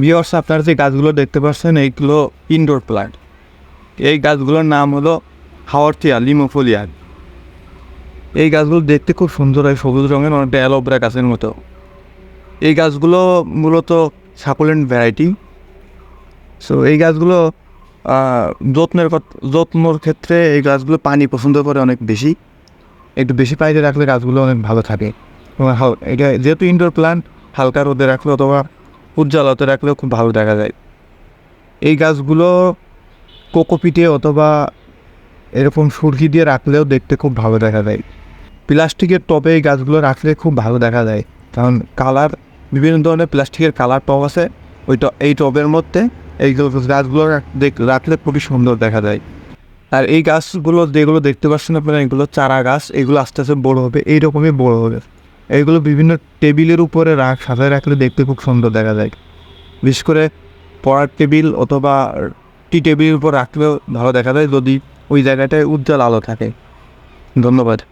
Viewers আপনারা যে গাছগুলো দেখতে পাচ্ছেন, এইগুলো ইনডোর প্লান্ট এই গাছগুলোর নাম হলো হাওয়ারটিয়া লিমোফোলিয়া। এই গাছগুলো দেখতে খুব সুন্দর হয়, সবুজ রঙের অনেকটা অ্যালোভেরা গাছের মতো। এই গাছগুলো মূলত সাকুলেন্ট ভ্যারাইটি। সো এই গাছগুলো যত্নের যত্নর ক্ষেত্রে এই গাছগুলো পানি পছন্দ করে অনেক বেশি। একটু বেশি পানিতে রাখলে গাছগুলো অনেক ভালো থাকে। এবং এটা যেহেতু ইনডোর প্লান্ট হালকা রোদে রাখলে অথবা উজ্জ্বলতে রাখলেও খুব ভালো দেখা যায়। এই গাছগুলো কোকোপিটে অথবা এরকম সুরকি দিয়ে রাখলেও দেখতে খুব ভালো দেখা যায়। প্লাস্টিকের টবে এই গাছগুলো রাখলে খুব ভালো দেখা যায়। কারণ কালার, বিভিন্ন ধরনের প্লাস্টিকের কালার টব আছে, ওই এই টবের মধ্যে এই গাছগুলো রাখলে খুবই সুন্দর দেখা যায়। আর এই গাছগুলো যেগুলো দেখতে পাচ্ছেন আপনারা, এগুলো চারা গাছ, এগুলো আস্তে আস্তে বড়ো হবে, এইরকমই বড়ো হবে। এইগুলো বিভিন্ন টেবিলের উপরে রাখ সাজায় রাখলে দেখতে খুব সুন্দর দেখা যায়। বিশেষ করে পড়ার টেবিল অথবা টি টেবিলের উপর রাখলেও ভালো দেখা যায় যদি ওই জায়গাটায় উজ্জ্বল আলো থাকে। ধন্যবাদ।